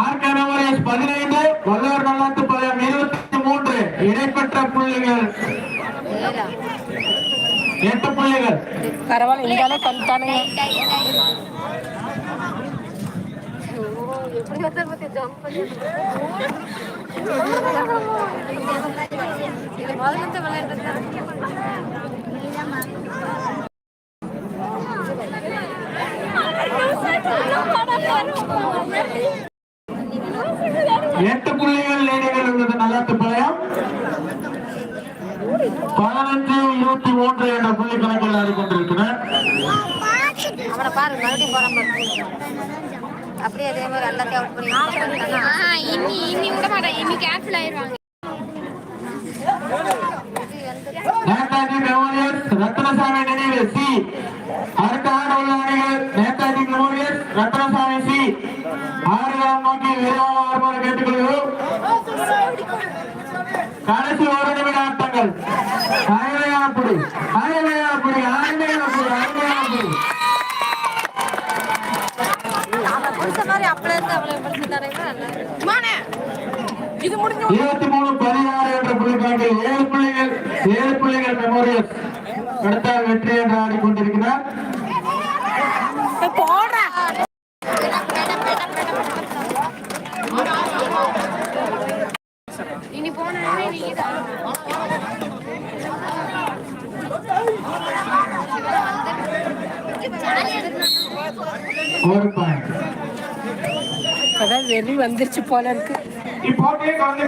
ஆர்கனவரேஸ் பதினைந்து வல்லவர் நல்லாத்து பதம் இருபத்தி மூன்று. இடைப்பெற்ற புள்ளிகள். எட்டு புள்ளிகள். பரவாயில்ல வந்துட்டானுங்க எப்படி வந்து பத்தி ஜம்ப் பண்ணி முதல்ல இருந்து விளையாடுறது எட்டு புள்ளிகள் லேடிகள் உள்ளது நல்லாத்து பதம் பதினஞ்சு இருபத்தி மூன்று என்ற புள்ளி கணக்கில் ஆடிக்கொண்டிருக்கிறார் அவனை பாரு மறுபடியும் போறான் பாரு. அப்படியே அதே மாதிரி எல்லாத்தையும் அவுட் பண்ணி இன்னி இன்னி விட மாட்டேன். இன்னி கேன்சல் ஆயிருவாங்க. நேதாஜி மெமோரியல் ரத்னசாமி நினைவு சி. அடுத்த ஆண்டு உள்ள அணிகள் நேதாஜி மெமோரியல் ரத்னசாமி சி. ஆறுகாலம் நோக்கி விரைவாக வருமாறு கேட்டுக்கொள்கிறோம். கடைசி ஒரு நிமிட ஆட்டங்கள். அருமையான புடி இருபத்தி மூணு பதினாறு என்ற புள்ளிக்காட்டில் ஏழு புள்ளிகள் ஏழு புள்ளிகள் மெமோரியல் அடுத்தால் வெற்றி என்று ஆடிக்கொண்டிருக்கிறார் போடுற இனி போனே நீங்க தான் ஒரு பாயிண்ட் வெளி வந்துருச்சு போல இருக்கு.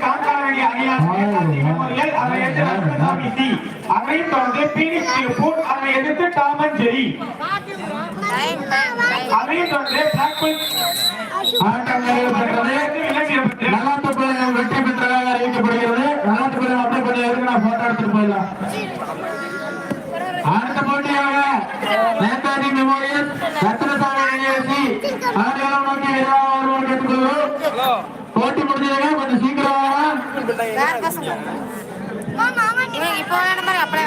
கணக்காட வேண்டிய அணியாளர்கள் அதை எதிர்த்து ரத்னசாமி சி. அதையும் தொடர்ந்து பீனிக்ஸ் திருப்பூர் அதை எதிர்த்து டாம் அண்ட் ஜெரி. அதையும் தொடர்ந்து பிள்ளைகள் வெற்றி பெற்றதாக அறிவிக்கப்படுகிறது. நல்லாத்து பிள்ளைகள் அப்படியே கொஞ்சம் இருக்கு நான் போட்டோ எடுத்துட்டு போயிடலாம் அடுத்த போட்டியாக நேதாஜி மெமோரியல் ரத்னசாமி நினைவுச்சி ஆடுகளம் நோக்கி விரைவாக வருமாறு கேட்டுக்கொள்கிறோம் போட்டி முடிஞ்சதுங்க கொஞ்சம் சீக்கிரம் இப்போ விளையாட மாதிரி அப்படியே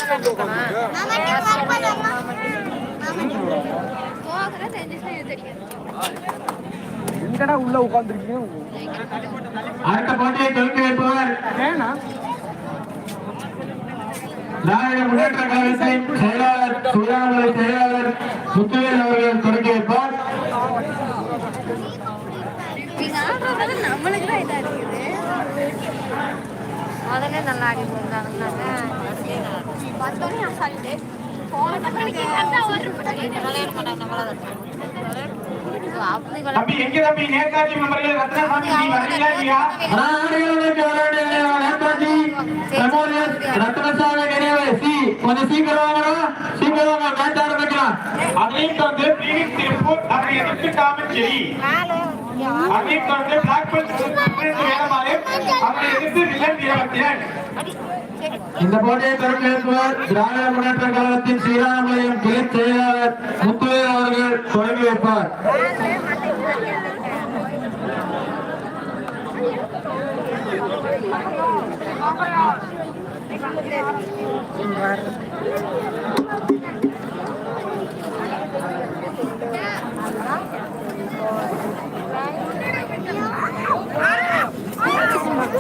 எங்கடா உள்ள உட்காந்துருக்கீங்க அடுத்த போட்டியை தொடங்கி வைப்பவர் முன்னேற்ற கழகத்தின் செயலாளர் சுயாமலை செயலாளர் முத்துவேல் அவர்கள் தொடங்கி வைப்பார். நம்மளுக்கு தான் இருக்குது முதல்ல நல்லா ஆடி போயிருந்தாங்க அப்படி எங்க தம்பி? ரத்னசாமி இல்லையா ரத்னசாமி நினைவு சி கொஞ்சம் சீக்கிரம் சீக்கிரம் வாங்க மேட்ச் ஆரம்பிக்கலாம் அதையும் தந்து பீனிக்ஸ் திருப்பூர் அதை எதிர்த்து டாம் எதிர்த்து வில்லன் இந்த போட்டியை வைப்பவர் திராவிட முன்னேற்ற கழகத்தின் ஸ்ரீராமலையம் கிளை செயலாளர் முத்துவேல் அவர்கள் தொடங்கி வைப்பார்.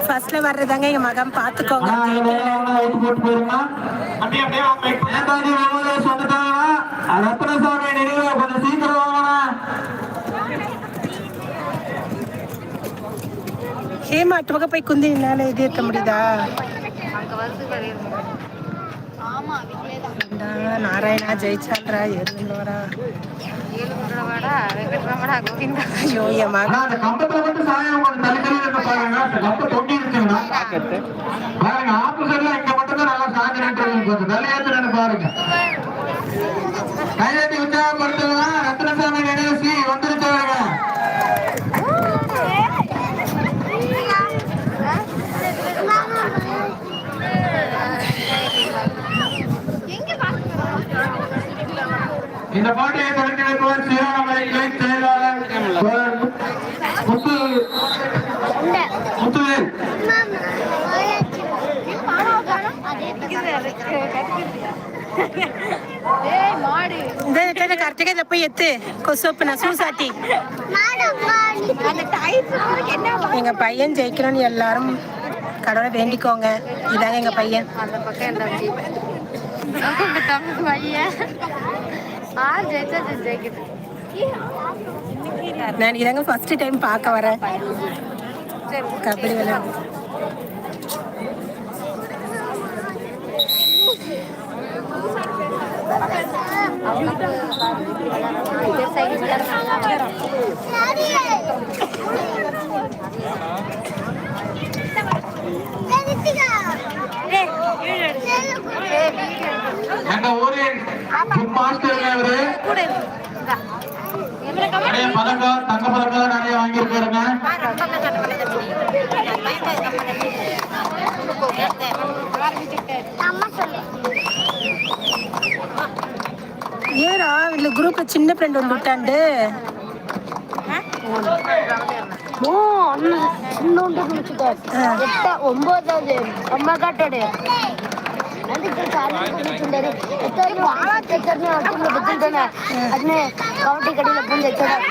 ஃபர்ஸ்ட்ல வர்றதாங்க எங்க மகன். பாத்துக்கோங்க ஹேமா அட்டு பக்கம் போய் குந்தி என்னால இது ஏற்ற முடியுதா? நாராயணா ஜெயிச்சான்றா எருந்தோரா தள்ளி தள்ளி இருக்க பாருங்க. ஆபீசர்ல இங்க மட்டும் தான் நல்லா சாஞ்சு நின்று பாருங்க. கையெழுத்தி உற்சாகப்படுத்துங்க. ரத்னசாமி நினைவு வந்துருச்சாங்க இந்த போட்டியை தொடங்கி வைப்பவர் சிவகாமலை கிளை செயலாளர் முத்து முத்துவேல். கரெக்டாக போய் எத்து. சூசாட்டி. எங்க பையன் ஜெயிக்கணும்னு எல்லாரும் கடவுளை வேண்டிக்கோங்க. இதாங்க எங்க பையன். அந்த பக்கம் ஆர் ஜெயிச்சா ஜெயிக்குது நான் இதாங்க ஃபர்ஸ்ட் டைம் பார்க்க வரேன். கபடி விளையாடு. எங்க ஊரின் நிறைய பதக்கம் தங்க பதக்கம் நிறைய வாங்கியிருக்காருங்க. ஏடா இல்ல குரூப்ல சின்ன ஃப்ரெண்ட் ஒன்று இன்னொன்று முடிச்சுட்டார் எட்ட ஒன்பதாவது ஒன்பதாட்டோடு கவட்டி கடையில பூந்து வச்சதா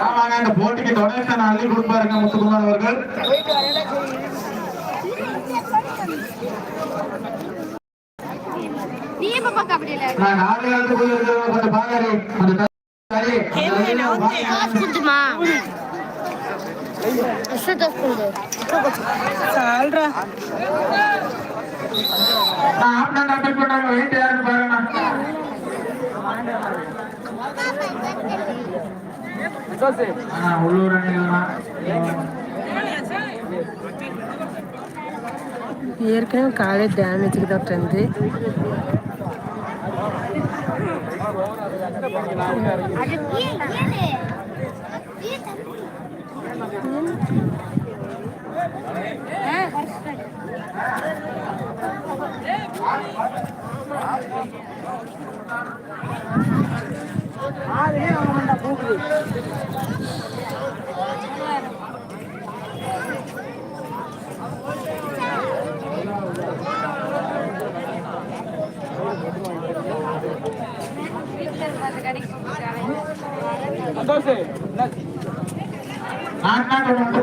ஆமாங்க இந்த போட்டிக்கு டொனேஷன் அள்ளி கொடுப்பாருங்க முத்துக்குமார் அவர்கள் நீ எப்ப பார்க்க அப்படி இல்ல நான் நாலு காலத்துக்கு இருக்கிறவங்க கொஞ்சம் பாக்காரு அந்த ஆப்டான் வெயிட் யாருன்னு பாருங்க. உள்ளூர் ஏற்கனவே காலேஜ் டேமேஜுக்கு தான் ஃப்ரெண்டு நான்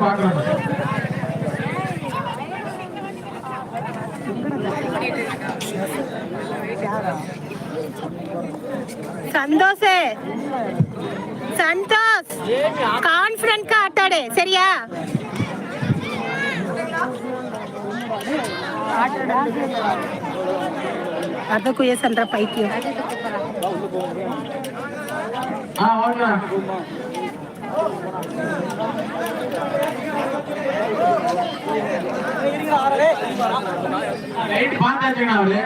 பார்க்கணும் சந்தோஷே. சந்தோஷ் கான்பிடன்ட் ஆட்டாடு சரியா? அத குயசன்ற பைத்தியம். ஆ ஓகே. வெயிட் பார்த்தாச்சுங்க அவரு.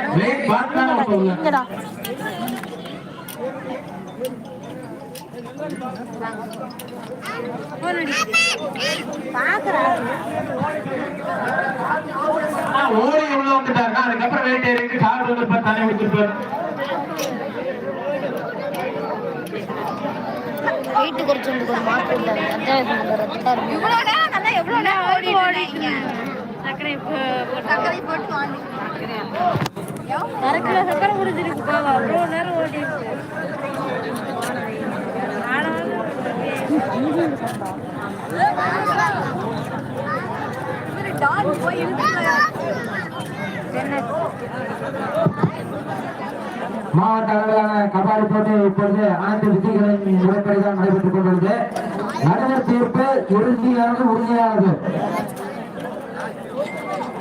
ஆ, ஓடி உள்ள அதுக்கப்புறம் வெயிட் ஏறிட்டு கார் தண்ணி குடிச்சிருப்பார் வெயிட் குறைச்சு ஒரு மாற்றம் இருந்தாரு அதான் இவ்வளவு நேரம் நல்லா எவ்வளவு நேரம் ஓடி ஓடிட்டீங்க சர்க்கரை சர்க்கரை போட்டு வாங்கி அரை கிலோ சர்க்கரை முடிஞ்சிருக்கு போவா அவ்வளோ நேரம் ஓடி டாக் போய் மாவட்ட அளவிலான கபாடி போட்டி இப்பொழுது அனைத்து விதிகளின் முறைப்படிதான் நடைபெற்றுக் கொண்டுள்ளது நடுவர் தீர்ப்பு இறுதியானது உறுதியானது.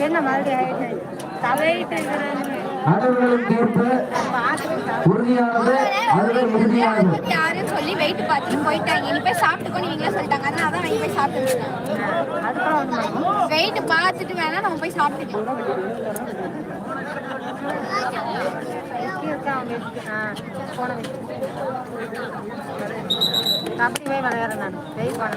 என்ன மாதிரி நடுவர்களின் தீர்ப்பு உறுதியானது அதுவே இறுதியானது யாரும் சொல்லி வெயிட் பார்த்துட்டு போயிட்டாங்க. இனி போய் சாப்பிட்டுக்கோ நீங்களே சொல்லிட்டாங்க. அதனால தான் நான் போய் சாப்பிட்டு வெயிட் பார்த்துட்டு வேணா நம்ம போய் சாப்பிட்டுக்கலாம். அப்படி போய் விளையாடுறேன் நான் வெயிட் பண்ண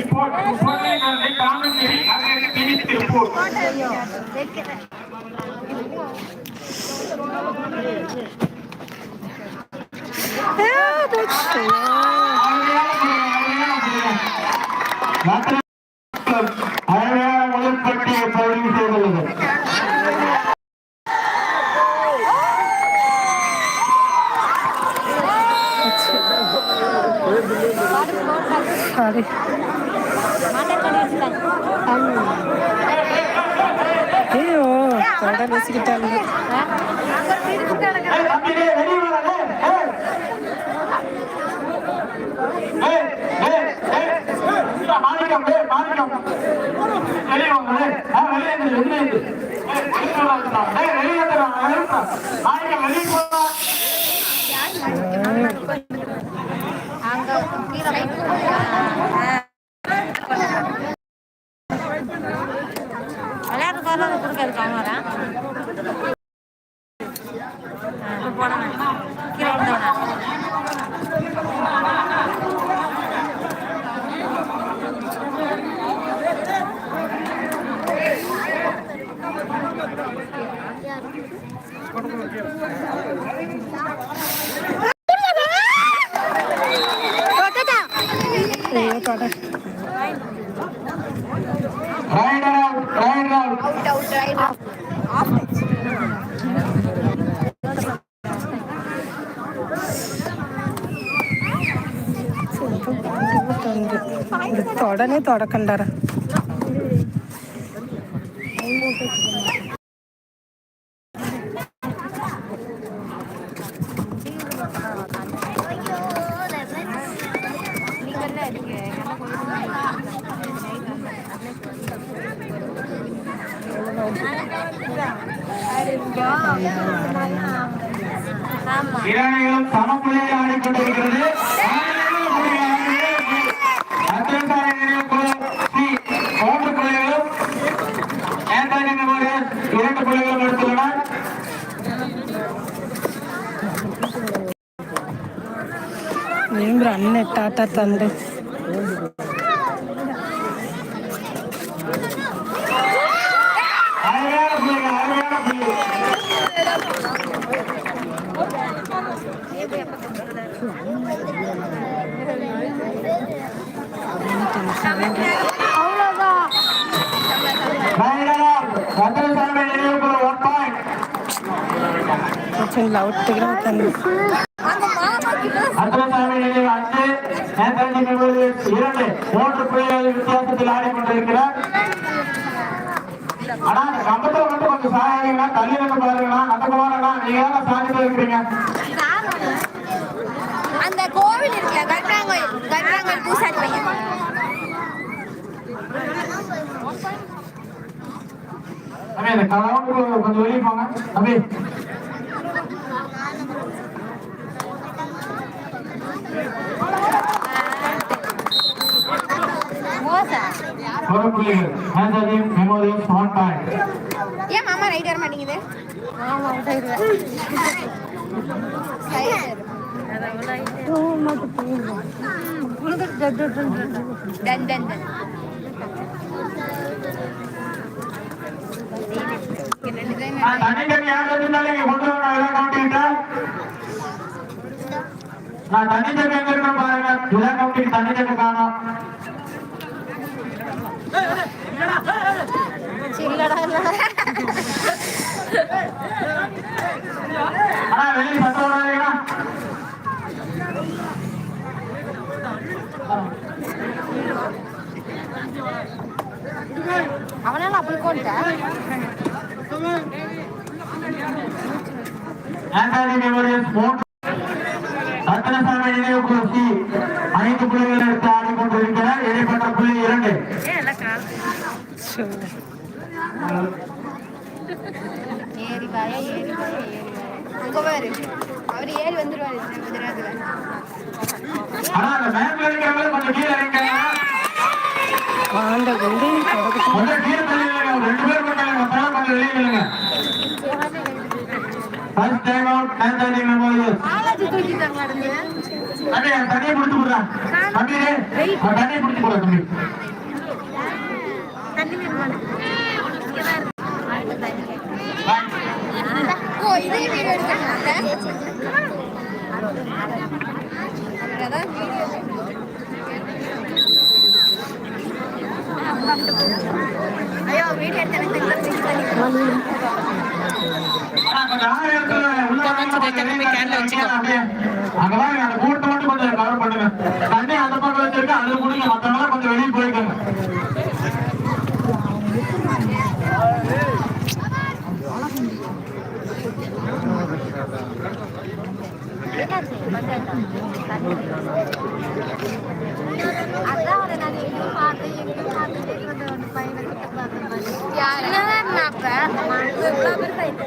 இப்போ இப்போதைய காமஞ்சேரி அங்கிருந்து டிவி திருப்பூர் அருமையான முதல் பட்டியை பதிவு செய்துள்ளது சாரி ஐயோ தொட பேசிக்கிட்டாங்க ஏய், தம்பி, டேய், வெளிய வாடா, டேய், ஏய். ஏய், ஏய், ஏய். இல்ல, மாணிக்கம், டேய், மாணிக்கம். வெளிய வாங்க, டேய். ஆ, வெளிய இருந்து, வெளிய இருந்து. ஏய், வெளிய வாடா, டேய், வெளிய வந்துடா, வெளிய வந்துடா. மாணிக்கம், வெளிய போடா. அங்க கீழே போயிட்டு விளையாட்டு காரில் அதை கொடுக்காது காமரா போனேன் கீழே விழுந்தவனா ஐயோ தொட Rider out, rider out. Out out right off ഇത് തൊടനെ തുടക്കണ്ടറ ஆமா இராணிகளும் சமப்புள்ளியில் ஆடிக்கொண்டிருக்கிறது குழு ஒன் பாயிண்ட் కొంచెం లౌట్గా ತಂದು ரத்னசாமி அஞ்சு ஆண்டனி மெமோரியல் இரண்டு மூன்று புள்ளிகள் வித்தியாசத்தில் ஆடிக்கொண்டிருக்கிறார். ஆனா அந்த கம்பத்துல மட்டும் கொஞ்சம் தள்ளி வந்து பாருங்களா அந்த குமாரங்களா நீங்க தான் சாதித்து இருக்கிறீங்க அந்த கோவில் இருக்குல்ல கட்ராங்கோயில் கட்ராங்கோயில் பூசாரி பையன். தம்பி கொஞ்சம் வெளியே போங்க. தம்பி புள்ளிகள் ஆண்டனி மெமோரியல் ஒன் பாயிண்ட் ஏன் மாமா ரைட் வர மாட்டேங்குது? ஆமா டன் டன் டன் தண்ணி யார் வச்சிருந்தாலும் இங்க கொண்டு வாங்க இதெல்லாம் கவுண்டிக்கிட்ட நான் தண்ணி எங்க இருக்கேன் பாருங்க. இதெல்லாம் கவுண்டிக்கு தண்ணி காணும். ஆனா வெளியே அவனால அப்படி மூன்று ரத்னசாமி நினைவு குழு ஐந்து புள்ளிகள் எடுத்து ஆடிக்கொண்டிருக்கிறார் இடைப்பட்ட புள்ளி இரண்டு. அவர் ஏறி வந்துருவாரு குஜராத்ல ஆனா அந்த இருக்கிறவங்க கொஞ்சம் கீழே ஆண்ட ரெண்டு பேர் மட்டும் கொஞ்சம் வெளியே ஃபர்ஸ்ட் டைம் அவுட் அந்த தண்ணியை போடுறா தம்பி அந்த தண்ணியை பிடிச்சு போடுறா தம்பி. தண்ணி வேணுமா ஓ எடுக்கிறாங்க அதான் வீடியோ ஐயோ வீடியோ அங்கெல்லாம் அந்த கூட்டு மட்டும் கொஞ்சம் கவர் பண்ணுங்க. தண்ணி அந்த பக்கம் வச்சிருக்க அது முடிங்க மத்தவங்க கொஞ்சம் வெளியே போய்க்கோங்க. அதான் ஒரு நான் எங்கேயும் பார்த்தேன் எங்கேயும் பார்த்தேன் கொண்டு வந்து பையனை கிட்ட பார்த்தேன் எவ்வளோ பேர் போயிட்டு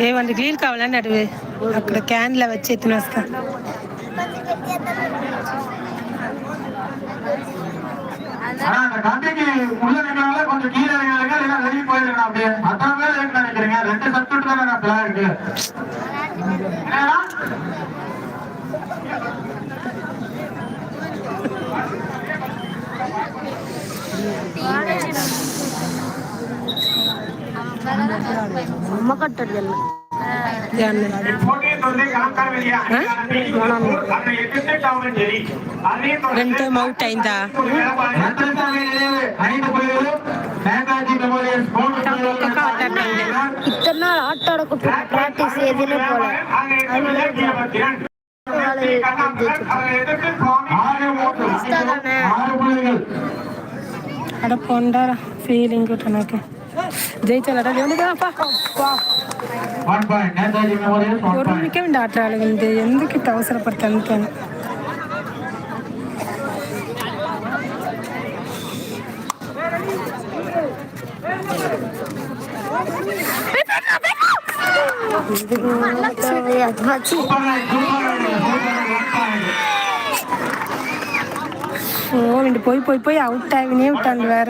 ఏ వంద గ్లీల్ కావాలండి అటు అక్కడ క్యాన్లో వచ్చి ఎత్తున వస్తా ஆனா அந்த கம்பிக்கு உள்ள நிக்கிறவங்க கொஞ்சம் கீழே இறங்க இல்லைன்னா வெளியே போயிருங்க அப்படியே அத்தனை பேர் இருக்கு நினைக்கிறீங்க ரெண்டு சப்ஜெக்ட் தானே நான் பிள்ளை இருக்கு புள்ளிகளும் நேதாஜி மெமோரியல் மூன்று புள்ளிகளும் இத்தனை நாள் ஆட்ட ஆடக்கூட்டு பிராக்டிஸ் எதுன்னு போல ஆறு மூன்று ஆறு ஜெயிச்சாலடா எவ்வளோதான்ப்பா அப்பா ஒரு மணிக்கே வேண்ட ஆட்ட ஆளுகளுது எந்தக்கு இத்த அவசரப்படுத்தான்னு போய் போய் போய் அவுட் ஆகினே விட்டாங்க வேற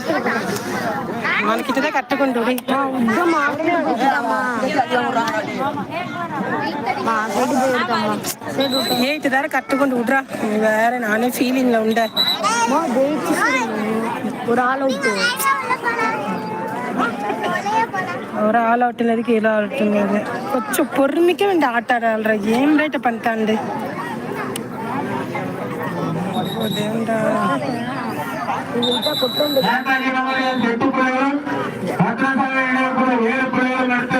ரொம்ப மாசம் మనకిదే కట్టుకుంటు எயித்து தார கட்டுக்கொண்டு விட்றா நீ வேற நானே ஃபீலிங்ல உண்ட ஒரு ஆள் அவுட்டு ஒரு ఆల్ అవుట్ లేదు ఇలా అవుతుంది అది కొంచెం పొర్మికే ఉండి ఆట ఆడాలరా ఏం எங்கள்கிட்ட கொண்டு வந்து எட்டு புள்ளிகளும் பத்மசாமி இணையப்பட ஏழு புள்ளிகளும் எடுத்து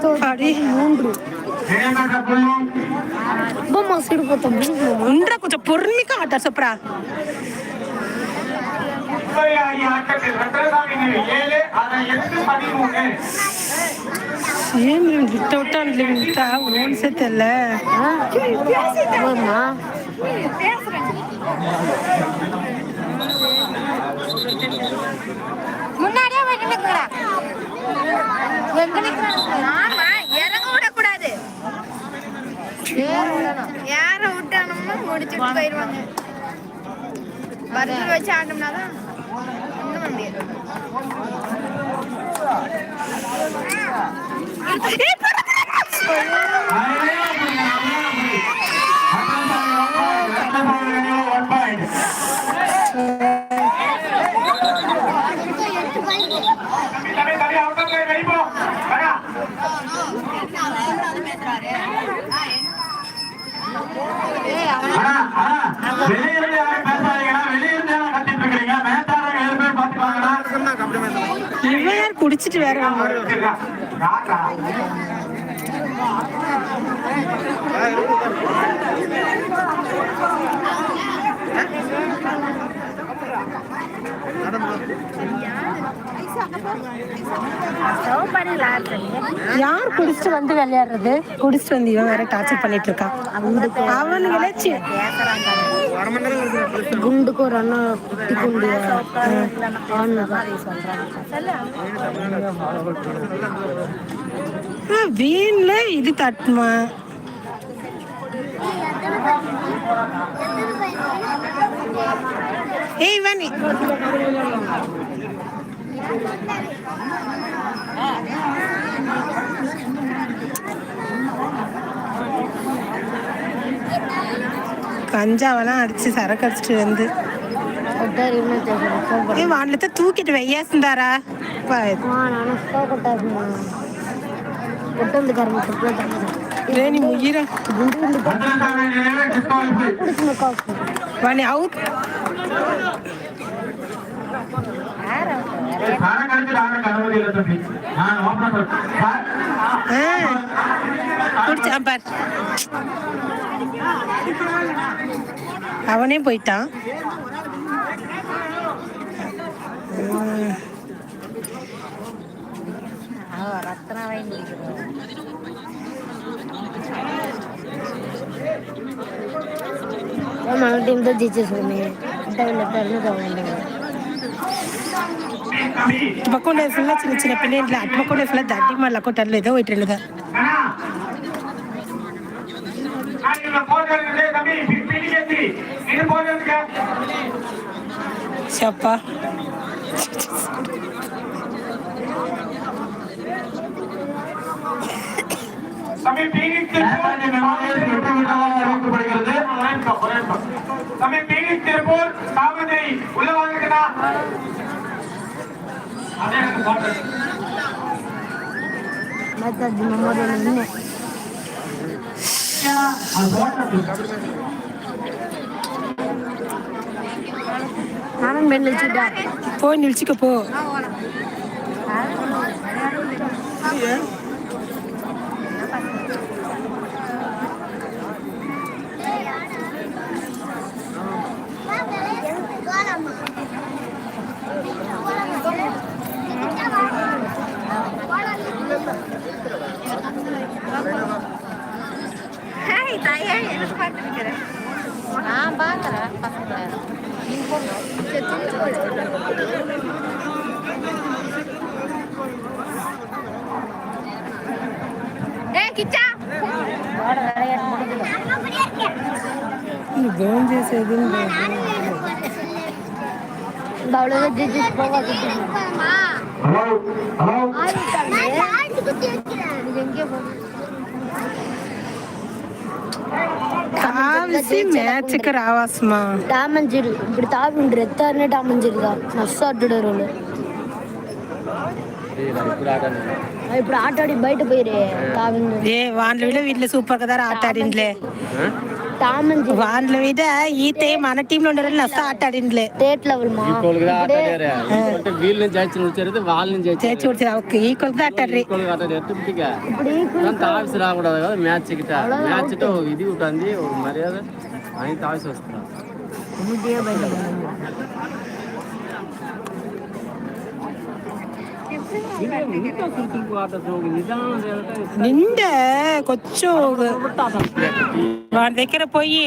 மூன்று பொம்மா சிறு பத்தொம்பது ஒன்றரை கொஞ்சம் பொறுமைக்கா ஆட்டா சப்ரா ஏன் விட்ட விட்டா விட்டா ஒன்றும் தெரியல முன்னாடியே ஆமா இறங்க விடக்கூடாது. யார விட்டானோம்னா முடிச்சுட்டு போயிடுவாங்க. பர்கர் வச்சு ஆட்டோம்னா தான் ஒண்ணும் தம்பி தம்பி அவுட் ஆஃப் வெளி போ வரா வெளியிருந்து யாரும் பேசாதீங்கன்னா வெளியிருந்து யாரும் கத்திட்டு இருக்கிறீங்க. மேத்தாரங்க ஏழு பேர் பாத்துக்கோங்கடா இவன் யார் குடிச்சிட்டு வேற வர்றான்? யார் குடிச்சிட்டு வந்து விளையாடுறது? குடிச்சிட்டு வந்து இவன் வேற டார்ச்சர் பண்ணிட்டு இருக்கான் அவனுங்களே குண்டுக்கு ஒரு அண்ணா குட்டி குண்டு வீண்ல இது தட்டுமா ஏய் வனி கஞ்சாவெல்லாம் அடிச்சு சரக்கு அடிச்சிட்டு வந்து வானிலத்தை தூக்கிட்டு கரும்பு ரேணி முயிர. ரத்னசாமி சார கணக்கு நாங்க கனவு இல்லை தம்பி. நான் ஓப்பனா குடிச்சான் பார். அவனே போயிட்டான். ரத்னாவை மறுபடியும் தான் ஜெயிச்சு சொல்லுங்க వీళ్ళు తగ్గుతుంది தம்பி ఇటు పక్క ఉండే ఫుల్ చిన్న చిన్న పిల్లలు అటు పక్క ఉండే ఫుల్ దడ్డి మళ్ళీ కొట్టారు ఏదో ఒకటి రెండుగా அண்ணா நான் போறது தம்பி பிடிக்கி இது போறதுக்கு చెప్పా தம்பி பீனிக்ஸ் நேதாஜி மெமோரியல் வெற்றி விழாவாக அறிவிக்கப்படுகிறது தம்பி பீனிக்ஸ் திருப்பூர் காவல்துறை உள்ள வாங்கிக்கடா ಮಾತಾಡ್ತೀನಿ ಮೊದಲು ಇನ್ನೇ நானும் பெண் நிலச்சிட்டா. போய் நிலச்சிக்க போ. చేసేది కాల్సి మ్యాచ్కి ఇప్పుడు తాగుండ్రు ఎత్తారనే డామన్ మస్తు ఇప్పుడు ఆటాడి బయట పోయి తాగుండ్రు. వాళ్ళు వీళ్ళు సూపర్ కదా ఆటాడింట్లే ఆడిండ్లే టామ్ అండ్ జెర్రీ వాళ్ళ మీద ఈత మన టీంలో ఉండే నస్త ఆట ఆడిండ్లే స్టేట్ లెవెల్ మా ఈక్వల్ గా ఆట ఆడారు అంటే వీళ్ళ నుంచి వచ్చి వచ్చారు వాళ్ళ నుంచి వచ్చి చేసి చూడు ఓకే ఈక్వల్ గా ఆట ఆడ్రి ఈక్వల్ గా ఆట ఎట్టుగా ఇప్పుడు ఈక్వల్ అంత ఆఫీస్ రాకూడదు కదా మ్యాచ్ గిట మ్యాచ్ తో ఇది ఉంటుంది ఒక మర్యాద ఆయన ఆఫీస్ వస్తున్నారు నిండే కొంచెం వాడి దగ్గర పోయి